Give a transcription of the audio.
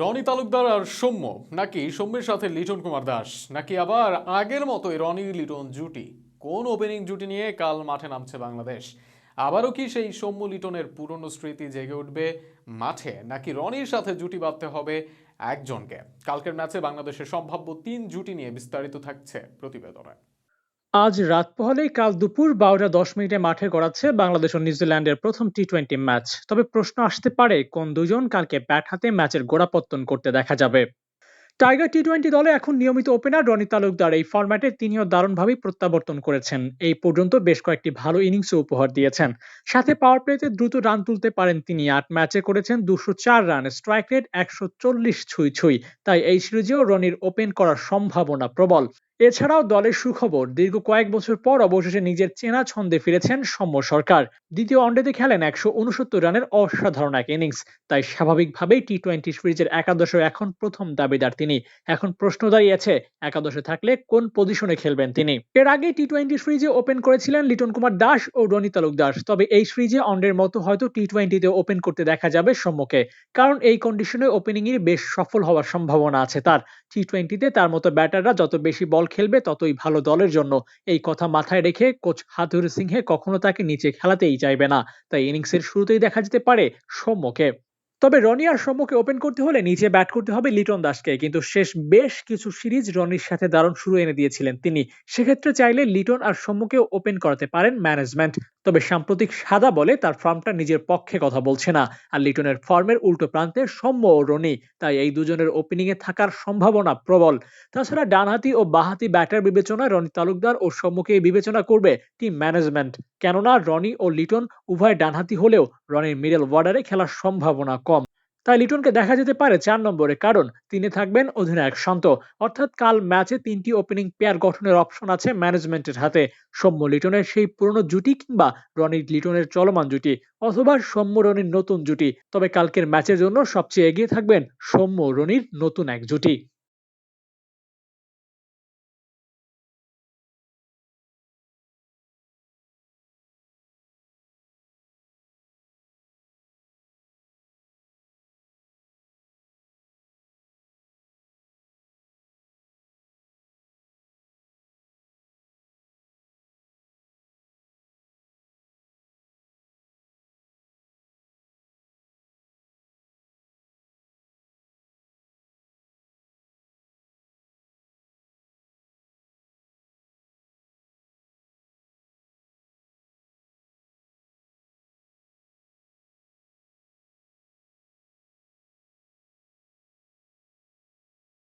রনি তালুকদার আর সৌম্য, নাকি সৌম্যের সাথে লিটন কুমার দাস, নাকি আবার আগের মতোই রনি, লিটন জুটি? কোন ওপেনিং জুটি নিয়ে কাল মাঠে নামছে বাংলাদেশ? আবারও কি সেই সৌম্য, লিটনের পুরনো স্মৃতি জেগে উঠবে মাঠে, নাকি রনির সাথে জুটি বাঁধতে হবে একজনকে? কালকের ম্যাচে বাংলাদেশের সম্ভাব্য তিন জুটি নিয়ে বিস্তারিত থাকছে প্রতিবেদনে। আজ রাত পহলেই কাল দুপুর বারোটা দশ মিনিটে মাঠে গড়াচ্ছে বাংলাদেশ ও নিউজিল্যান্ডের প্রথম টি টোয়েন্টি ম্যাচ। তবে প্রশ্ন আসতে পারে, কোন দুজন কালকে ব্যাট হাতে ম্যাচের গোড়াপত্তন করতে দেখা যাবে? টাইগার টি টোয়েন্টি দলে এখন নিয়মিত ওপেনার রনি তালুকদার। এই ফরম্যাটে তিনিও দারুণভাবেই প্রত্যাবর্তন করেছেন। এই পর্যন্ত বেশ কয়েকটি ভালো ইনিংসও উপহার দিয়েছেন। সাথে পাওয়ার প্লেতে দ্রুত রান তুলতে পারেন তিনি। আট ম্যাচে করেছেন দুশো চার রান স্ট্রাইক রেট একশো চল্লিশ ছুঁই ছুঁই। তাই এই সিরিজেও রনির ওপেন করার সম্ভাবনা প্রবল। এছাড়াও দলের সুখবর, দীর্ঘ কয়েক বছর পর অবশেষে নিজের চেনা ছন্দে ফিরেছেন সৌম্য সরকার। দ্বিতীয় ওয়ানডেতে খেলেন একশো উনসত্তর রানের অসাধারণ এক ইনিংস। তাই স্বাভাবিকভাবেই টি টোয়েন্টি সিরিজের একাদশে এখন প্রথম দাবিদার তিনি। এখন প্রশ্ন দাঁড়িয়েছে, একাদশে থাকলে কোন পজিশনে খেলবেন তিনি? এর আগে টি টোয়েন্টি সিরিজে ওপেন করেছিলেন লিটন কুমার দাস ও রনি তালুকদার। তবে এই সিরিজে অন্ডের মতো হয়তো টি টোয়েন্টিতে ওপেন করতে দেখা যাবে সৌম্যকে। কারণ এই কন্ডিশনে ওপেনিং এর বেশ সফল হওয়ার সম্ভাবনা আছে তার। টি টোয়েন্টিতে তার মতো ব্যাটাররা যত বেশি বল খেলবে ততই ভালো দলের জন্য। এই কথা মাথায় রেখে কোচ হাতুর সিংহে কখনো তাকে নিচে খেলাতেই চাইবে না। তাই ইনিংসের শুরুতেই দেখা যেতে পারে সৌম্যকে। তবে রনি আর সৌম্যকে ওপেন করতে হলে নিচে ব্যাট করতে হবে লিটন দাসকে। কিন্তু শেষ বেশ কিছু সিরিজ রনির সাথে দারুণ শুরু এনে দিয়েছিলেন তিনি। সেক্ষেত্রে চাইলে লিটন আর সম্মুখে ওপেন করাতে পারেন ম্যানেজমেন্ট তবে সাম্প্রতিক সাদা বলে তার ফর্মটা নিজের পক্ষে কথা বলছে না। আর লিটনের ফর্মের উল্টো প্রান্তে সৌম্য ও রনি, তাই এই দুজনের ওপেনিংয়ে থাকার সম্ভাবনা প্রবল। তাছাড়া ডানহাতি ও বাহাতি ব্যাটার বিবেচনায় রনি তালুকদার ও সম্মুখে বিবেচনা করবে টিম ম্যানেজমেন্ট কেননা রনি ও লিটন উভয় ডানহাতি হলেও রনির মিডল ওয়ার্ডারে খেলার সম্ভাবনা কম। তাই লিটনকে দেখা যেতে পারে চার নম্বরে, কারণ তিনি থাকবেন অধিনায়ক শান্ত। অর্থাৎ কাল ম্যাচে তিনটি ওপেনিং পেয়ার গঠনের অপশন আছে ম্যানেজমেন্টের হাতে। সৌম্য লিটনের সেই পুরনো জুটি কিংবা রনি লিটনের চলমান জুটি, অথবা সৌম্য রনির নতুন জুটি। তবে কালকের ম্যাচের জন্য সবচেয়ে এগিয়ে থাকবেন সৌম্য রনির নতুন এক জুটি।